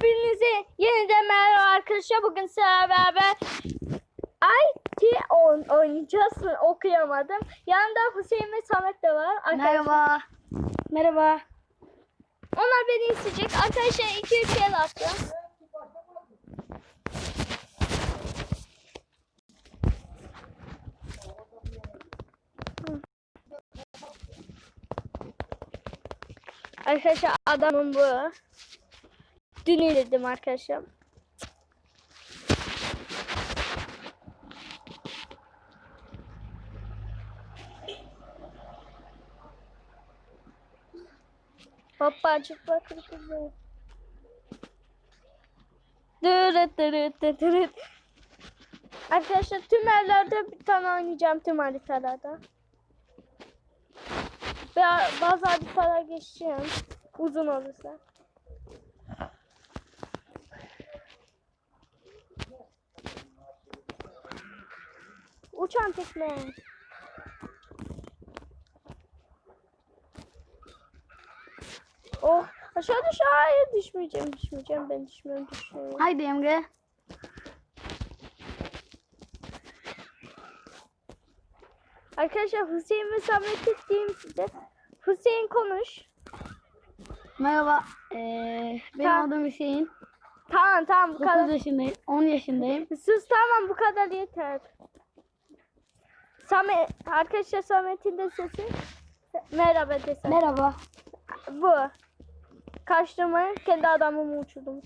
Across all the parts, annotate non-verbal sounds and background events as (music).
Hepinize yeniden merhaba arkadaşlar. Bugün sizlerle beraber IT on oynayacağız. Okuyamadım. Yanında Hüseyin ve Samet de var. Arkadaşlar, Merhaba. Merhaba. Onlar beni isteyecek. Arkadaşlar 2-3 el attım. Arkadaşlar adamım bu. Dün iledim arkadaşlar. Hoppa çıkma kırkızı. Dırıt dırıt. Arkadaşlar tüm yerlerde bir tane oynayacağım tüm haritalarda. Ve bazı haritalara geçeceğim. Uzun olursa. Uçan tekne. Oh aşağı düş hayır düşmeyeceğim düşmeyeceğim ben düşmüyorum düşmüyorum. Haydi Emre. Arkadaşlar Hüseyin ve Samet'i diyeyim size. Hüseyin konuş. Merhaba. Ee, benim Tamam. adım Hüseyin. Tamam tamam bu 9 kadar. yaşındayım. 10 yaşındayım. Sus tamam bu kadar yeter. Samet arkadaşlar Samet'in de sesi. Merhaba desem. Merhaba. Bu. Kaçtığımı kendi adamımı uçurdum.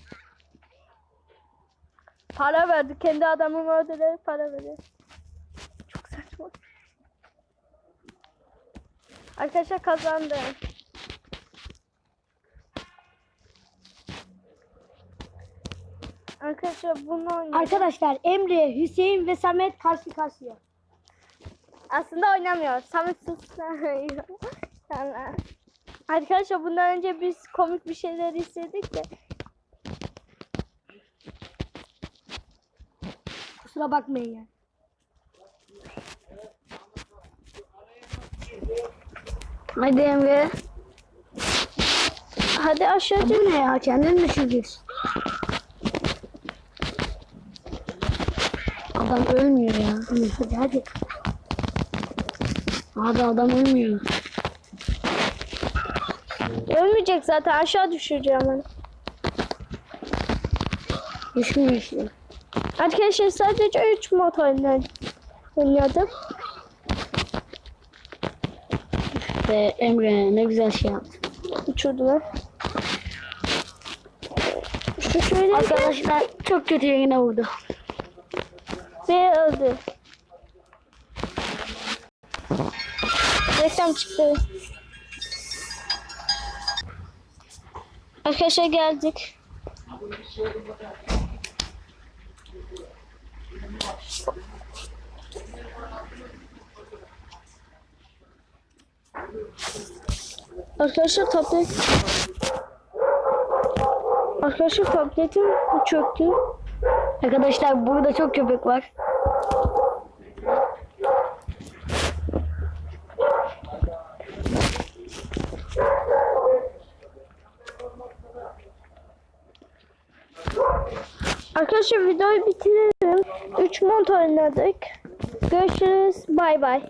Para verdi. Kendi adamımı öldüler para verdi. Çok saçma. Arkadaşlar kazandım. Arkadaşlar bunu oynayalım. Arkadaşlar Emre, Hüseyin ve Samet karşı karşıya. Aslında oynamıyor. Samet sus. (laughs) Tamam. Arkadaşlar bundan önce biz komik bir şeyler istedik de. Kusura bakmayın ya. Haydi Emre. Hadi aşağı Bu ne ya? Kendin düşüreceksin. Adam ölmüyor ya. Hadi hadi. Hadi adam ölmüyor. Ölmeyecek zaten aşağı düşüreceğim onu. Düşmüyor işte. Arkadaşlar sadece 3 mod oynadım. Ve Emre ne güzel şey yaptı. Uçurdular. Şu şöyle Arkadaşlar çok kötü yerine vurdu. ve öldü. Reklam çıktı. Arkadaşlar geldik. Arkadaşlar tablet Arkadaşlar tabletim çöktü. Arkadaşlar burada çok köpek var. Arkadaşlar videoyu bitirelim. 3 mont oynadık. Görüşürüz. Bay bay.